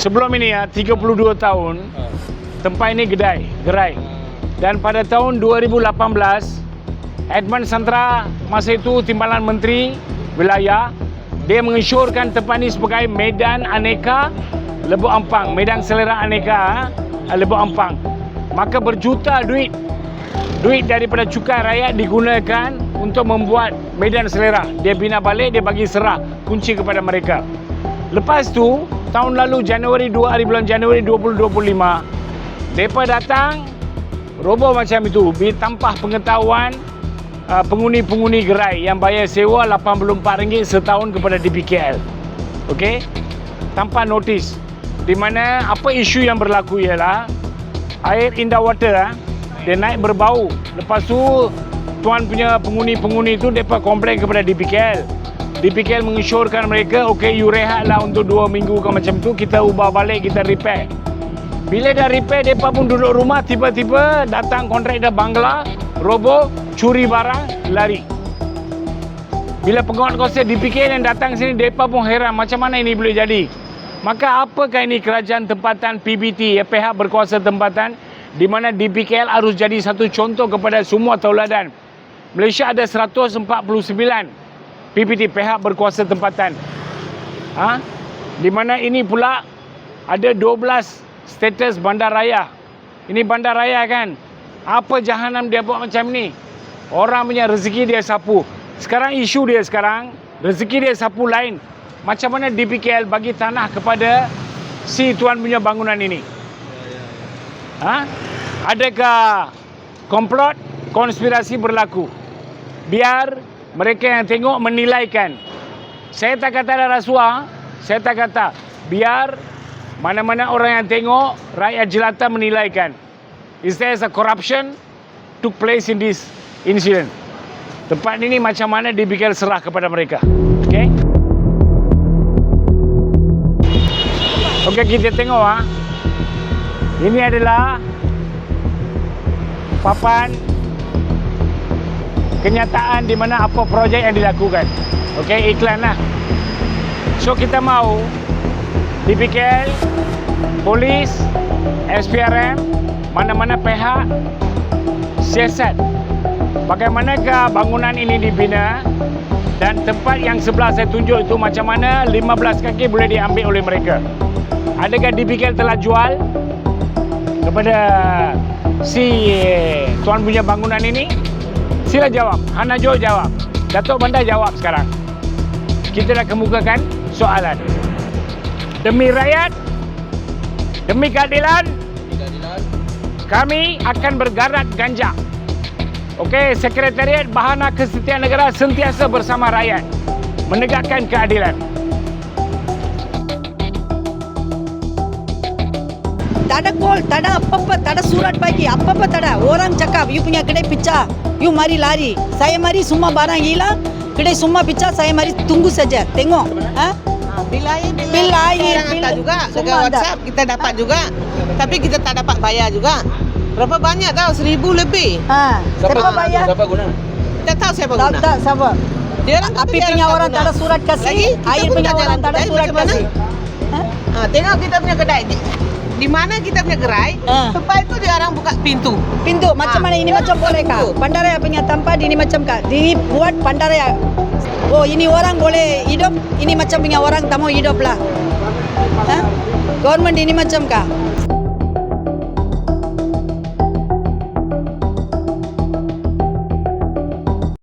sebelum ini ya 32 tahun tempat ini gedai, gerai. Dan pada tahun 2018 Edmund Santra masa itu timbalan menteri wilayah dia mengesyorkan tempat ini sebagai medan aneka Lebuh Ampang, medan selera aneka ah, Lebuh Ampang. Maka berjuta duit duit daripada cukai rakyat digunakan untuk membuat medan selera. Dia bina balik, dia bagi serah kunci kepada mereka. Lepas tu, tahun lalu Januari 2 hari bulan Januari 2025, mereka datang roboh macam itu tanpa pengetahuan uh, penghuni-penghuni gerai yang bayar sewa RM84 setahun kepada DPKL. Okey? Tanpa notis. Di mana apa isu yang berlaku ialah air indah water ah, dia naik berbau. Lepas tu tuan punya penghuni-penghuni tu depa komplain kepada DPKL. DPKL mengesyorkan mereka, okey you rehatlah untuk dua minggu ke macam tu, kita ubah balik, kita repair. Bila dah repair, mereka pun duduk rumah, tiba-tiba datang kontraktor bangla, roboh, curi barang, lari. Bila penguat kuasa DPK yang datang sini, mereka pun heran macam mana ini boleh jadi. Maka apakah ini kerajaan tempatan PBT, ya, pihak berkuasa tempatan, di mana DPKL harus jadi satu contoh kepada semua tauladan. Malaysia ada 149 PBT, pihak berkuasa tempatan. Ha? Di mana ini pula ada 12 status bandaraya. Ini bandaraya kan? Apa jahanam dia buat macam ni? Orang punya rezeki dia sapu. Sekarang isu dia sekarang, rezeki dia sapu lain. Macam mana DPKL bagi tanah kepada si tuan punya bangunan ini? Ha? Adakah komplot, konspirasi berlaku? Biar mereka yang tengok menilaikan. Saya tak kata ada rasuah, saya tak kata. Biar mana-mana orang yang tengok, rakyat jelata menilaikan. Is there a corruption took place in this incident? Tempat ini macam mana DBKL serah kepada mereka. Okay? Okey, kita tengok ah. Ini adalah papan kenyataan di mana apa projek yang dilakukan. Okey, iklan lah. So kita mau DPKL, polis, SPRM, mana-mana pihak siasat bagaimanakah bangunan ini dibina dan tempat yang sebelah saya tunjuk itu macam mana 15 kaki boleh diambil oleh mereka. Adakah DPKL telah jual kepada si tuan punya bangunan ini? Sila jawab. Hana Jo jawab. Datuk Bandar jawab sekarang. Kita dah kemukakan soalan. Demi rakyat, demi keadilan, kami akan bergarat ganja. Okey, Sekretariat Bahana Kesetiaan Negara sentiasa bersama rakyat menegakkan keadilan. Tak ada call, tak ada apa-apa, tak ada surat bagi, apa-apa tak ada. Orang cakap, you punya kedai pecah, you mari lari. Saya mari semua barang hilang, kedai semua pecah, saya mari tunggu saja. Tengok. Ha? Ah, Bil air, bil, Bil air, Kita orang bil- hantar juga ada. WhatsApp kita dapat juga. Tapi kita tak dapat bayar juga. Berapa banyak tahu? Seribu lebih. Ha. Siapa bayar? Siapa guna? Tak tahu siapa Tak, guna. tak, siapa? Dia orang Api dia punya orang tak ada surat kasih, air pun punya orang tak ada surat kasih. Ha? Ha, tengok kita punya kedai di, di mana kita punya gerai, Ha. tempat itu dia orang buka pintu. Pintu macam Ha, mana ini macam boleh kah? pintu. Bandaraya punya tempat ini macam kah? Ini buat bandaraya. Oh ini orang boleh hidup, ini macam punya orang tak mau hidup lah. Ha? Government ini macam kah?